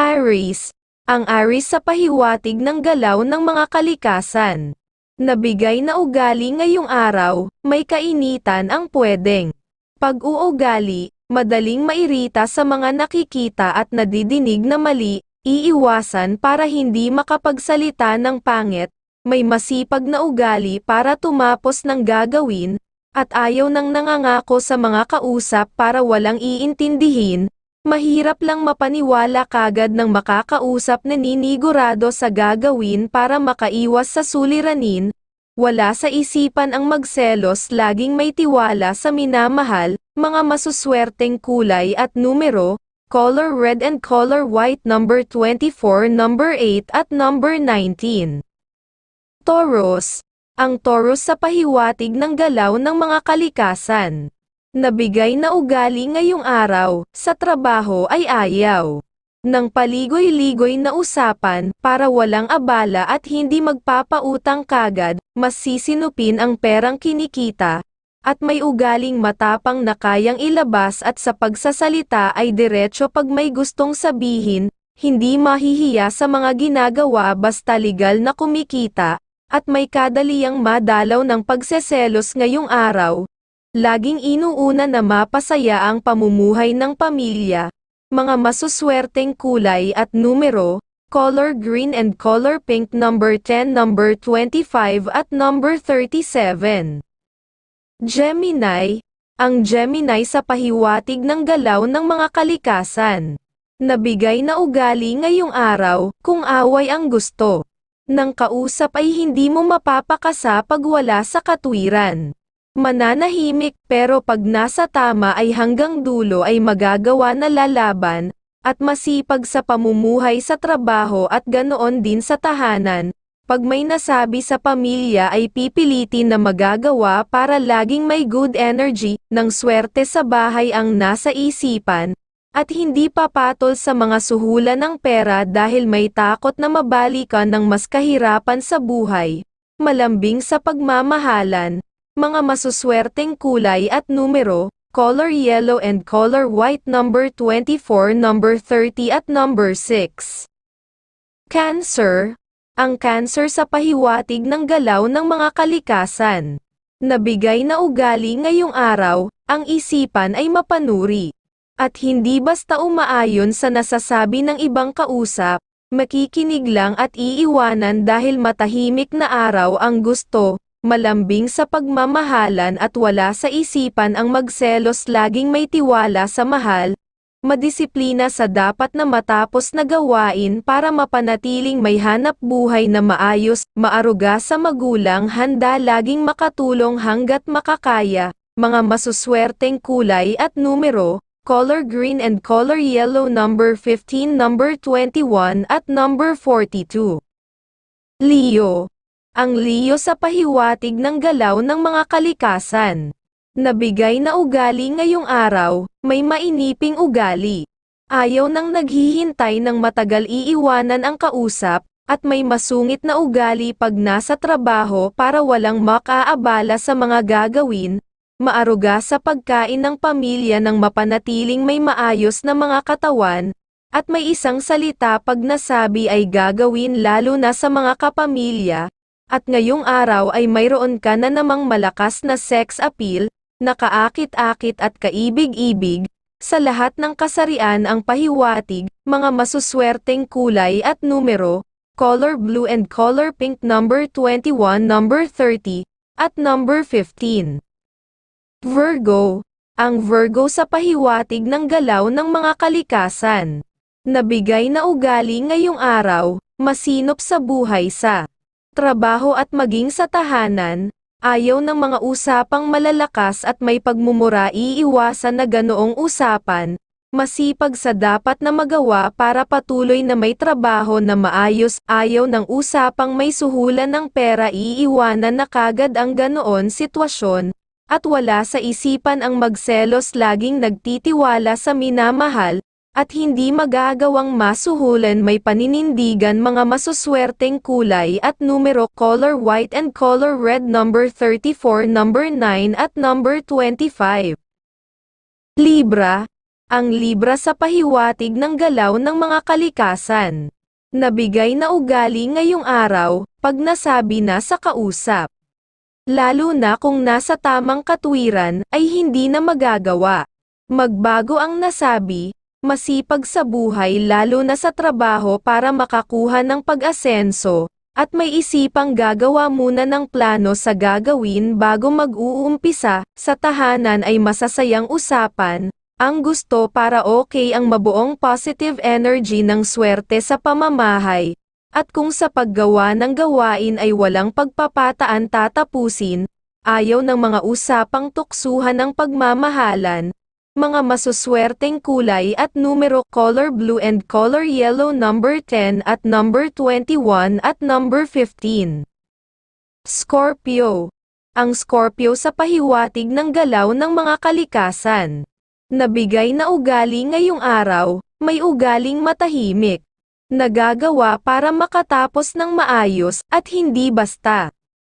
Aries. Ang Aries sa pahiwatig ng galaw ng mga kalikasan. Nabigay na ugali ngayong araw, may kainitan ang pwedeng. Pag-uugali, madaling mairita sa mga nakikita at nadidinig na mali, iiwasan para hindi makapagsalita ng pangit, may masipag na ugali para tumapos ng gagawin, at ayaw nang nangangako sa mga kausap para walang iintindihin, mahirap lang mapaniwala kagad ng makakausap na ninigurado sa gagawin para makaiwas sa suliranin, wala sa isipan ang magselos laging may tiwala sa minamahal, mga masuswerteng kulay at numero, color red and color white number 24 number 8 at number 19. Taurus. Ang Taurus sa pahiwatig ng galaw ng mga kalikasan. Nabigay na ugali ngayong araw, sa trabaho ay ayaw. Nang paligoy-ligoy na usapan, para walang abala at hindi magpapautang kagad, mas sisinupin ang perang kinikita, at may ugaling matapang na kayang ilabas at sa pagsasalita ay diretso pag may gustong sabihin, hindi mahihiya sa mga ginagawa basta legal na kumikita, at may kadaliang madalaw ng pagseselos ngayong araw. Laging inuuna na mapasaya ang pamumuhay ng pamilya, mga masuswerteng kulay at numero, color green and color pink number 10 number 25 at number 37. Gemini, ang Gemini sa pahiwatig ng galaw ng mga kalikasan. Nabigay na ugali ngayong araw, kung away ang gusto. Nang kausap ay hindi mo mapapakasa pag wala sa katwiran. Mananahimik pero pag nasa tama ay hanggang dulo ay magagawa na lalaban, at masipag sa pamumuhay sa trabaho at ganoon din sa tahanan, pag may nasabi sa pamilya ay pipilitin na magagawa para laging may good energy, ng swerte sa bahay ang nasa isipan, at hindi papatol sa mga suhulan ng pera dahil may takot na mabalikan ng mas kahirapan sa buhay, malambing sa pagmamahalan, mga masuswerteng kulay at numero, color yellow and color white number 24 number 30 at number 6. Cancer, ang cancer sa pahiwatig ng galaw ng mga kalikasan. Nabigay na ugali ngayong araw, ang isipan ay mapanuri. At hindi basta umaayon sa nasasabi ng ibang kausap, makikinig lang at iiwanan dahil matahimik na araw ang gusto, malambing sa pagmamahalan at wala sa isipan ang magselos laging may tiwala sa mahal, madisiplina sa dapat na matapos na gawain para mapanatiling may hanap buhay na maayos, maaruga sa magulang handa laging makatulong hanggat makakaya, mga masuswerteng kulay at numero, color green and color yellow number 15 number 21 at number 42. Leo. Ang Leo sa pahiwatig ng galaw ng mga kalikasan. Nabigay na ugali ngayong araw, may mainiping ugali. Ayaw nang naghihintay ng matagal iiwanan ang kausap, at may masungit na ugali pag nasa trabaho para walang makaabala sa mga gagawin, maaruga sa pagkain ng pamilya ng mapanatiling may maayos na mga katawan, at may isang salita pag nasabi ay gagawin lalo na sa mga kapamilya, at ngayong araw ay mayroon ka na namang malakas na sex appeal, nakaakit-akit at kaibig-ibig, sa lahat ng kasarian ang pahiwatig, mga masuswerteng kulay at numero, color blue and color pink number 21 number 30, at number 15. Virgo, ang Virgo sa pahiwatig ng galaw ng mga kalikasan. Nabigay na ugali ngayong araw, masinop sa buhay sa trabaho at maging sa tahanan, ayaw ng mga usapang malalakas at may pagmumura iiwasan na ganoong usapan, masipag sa dapat na magawa para patuloy na may trabaho na maayos, ayaw ng usapang may suhulan ng pera iiwanan na kagad ang ganoon sitwasyon, at wala sa isipan ang magselos laging nagtitiwala sa minamahal, at hindi magagawang masuhulan may paninindigan mga masuswerteng kulay at numero color white and color red number 34 number 9 at number 25. Libra, ang Libra sa pahiwatig ng galaw ng mga kalikasan. Nabigay na ugali ngayong araw, pag nasabi na sa kausap. Lalo na kung nasa tamang katwiran, ay hindi na magagawa. Magbago ang nasabi, masipag sa buhay lalo na sa trabaho para makakuha ng pag-asenso, at may isipang gagawa muna ng plano sa gagawin bago mag-uumpisa, sa tahanan ay masasayang usapan, ang gusto para okay ang mabuong positive energy ng swerte sa pamamahay, at kung sa paggawa ng gawain ay walang pagpapataan tatapusin, ayaw ng mga usapang tuksuhan ng pagmamahalan, mga masuswerteng kulay at numero color blue and color yellow number 10 at number 21 at number 15. Scorpio. Ang Scorpio sa pahiwatig ng galaw ng mga kalikasan. Nabigay na ugali ngayong araw, may ugaling matahimik. Nagagawa para makatapos ng maayos at hindi basta.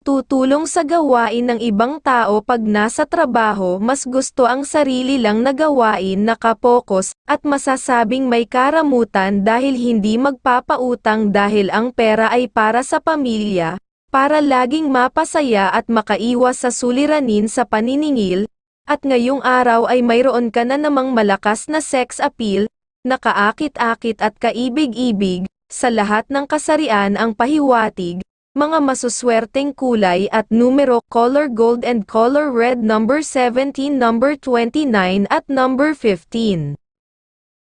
Tutulong sa gawain ng ibang tao pag nasa trabaho mas gusto ang sarili lang na gawain nakapokus at masasabing may karamutan dahil hindi magpapautang dahil ang pera ay para sa pamilya, para laging mapasaya at makaiwas sa suliranin sa paniningil, at ngayong araw ay mayroon ka na namang malakas na sex appeal, nakaakit-akit at kaibig-ibig, sa lahat ng kasarian ang pahiwatig, mga masuswerteng kulay at numero color gold and color red number 17 number 29 at number 15.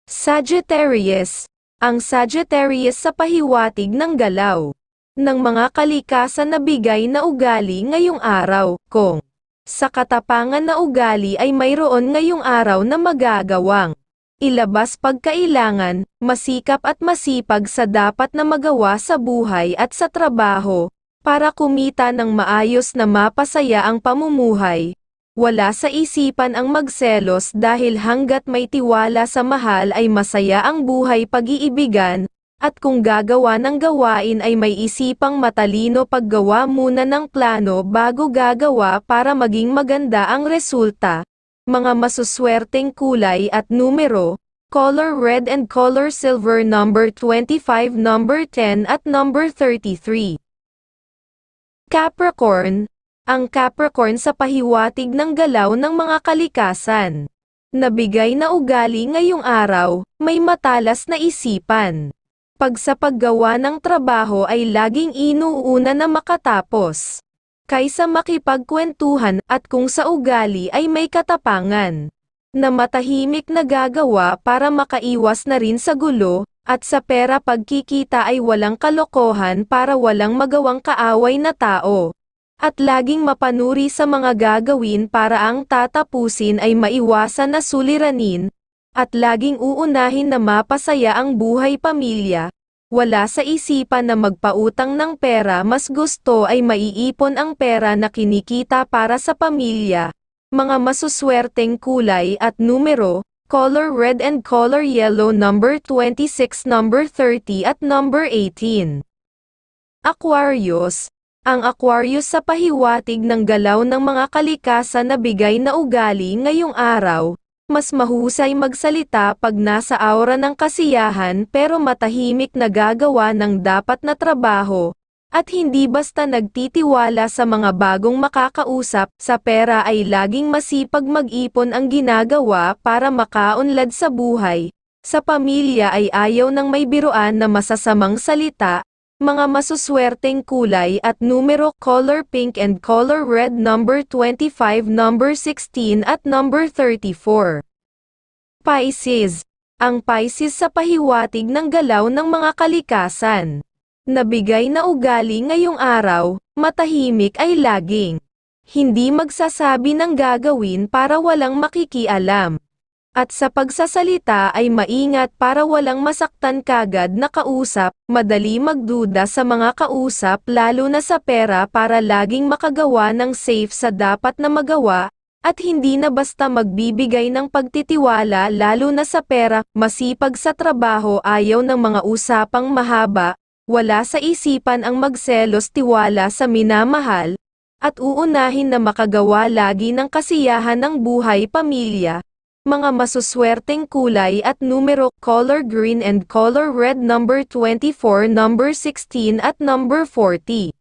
Sagittarius, ang Sagittarius sa pahiwatig ng galaw ng mga kalikasan na bigay na ugali ngayong araw, kung sa katapangan na ugali ay mayroon ngayong araw na magagawang ilabas pagkailangan, masikap at masipag sa dapat na magawa sa buhay at sa trabaho, para kumita ng maayos na mapasaya ang pamumuhay. Wala sa isipan ang magselos dahil hanggat may tiwala sa mahal ay masaya ang buhay pag-iibigan, at kung gagawa ng gawain ay may isipang matalino paggawa muna ng plano bago gagawa para maging maganda ang resulta. Mga masuswerteng kulay at numero, color red and color silver number 25 number 10 at number 33. Capricorn, ang Capricorn sa pahiwatig ng galaw ng mga kalikasan. Nabigay na ugali ngayong araw, may matalas na isipan pag sa paggawa ng trabaho ay laging inuuna na makatapos. Kaysa makipagkwentuhan at kung sa ugali ay may katapangan. Na matahimik na gagawa para makaiwas na rin sa gulo, at sa pera pagkikita ay walang kalokohan para walang magawang kaaway na tao. At laging mapanuri sa mga gagawin para ang tatapusin ay maiwasan na suliranin, at laging uunahin na mapasaya ang buhay pamilya, wala sa isipan na magpautang ng pera mas gusto ay maiipon ang pera na kinikita para sa pamilya, mga masuswerteng kulay at numero, color red and color yellow number 26 number 30 at number 18. Aquarius, ang Aquarius sa pahiwatig ng galaw ng mga kalikasan na bigay na ugali ngayong araw, mas mahusay magsalita pag nasa aura ng kasiyahan pero matahimik na gagawa ng dapat na trabaho, at hindi basta nagtitiwala sa mga bagong makakausap, sa pera ay laging masipag mag-ipon ang ginagawa para makaunlad sa buhay. Sa pamilya ay ayaw ng may biruan na masasamang salita, mga masuswerteng kulay at numero color pink and color red number 25 number 16 at number 34. Pisces. Ang Pisces sa pahiwatig ng galaw ng mga kalikasan. Nabigay na ugali ngayong araw, matahimik ay laging. Hindi magsasabi ng gagawin para walang makikialam. At sa pagsasalita ay maingat para walang masaktan kagad na kausap, madali magduda sa mga kausap lalo na sa pera para laging makagawa ng safe sa dapat na magawa, at hindi na basta magbibigay ng pagtitiwala lalo na sa pera, masipag sa trabaho ayaw ng mga usapang mahaba, wala sa isipan ang magselos tiwala sa minamahal, at uunahin na makagawa lagi ng kasiyahan ng buhay pamilya, Mga masuswerteng kulay at numero, color green and color red number 24, number 16 at number 40.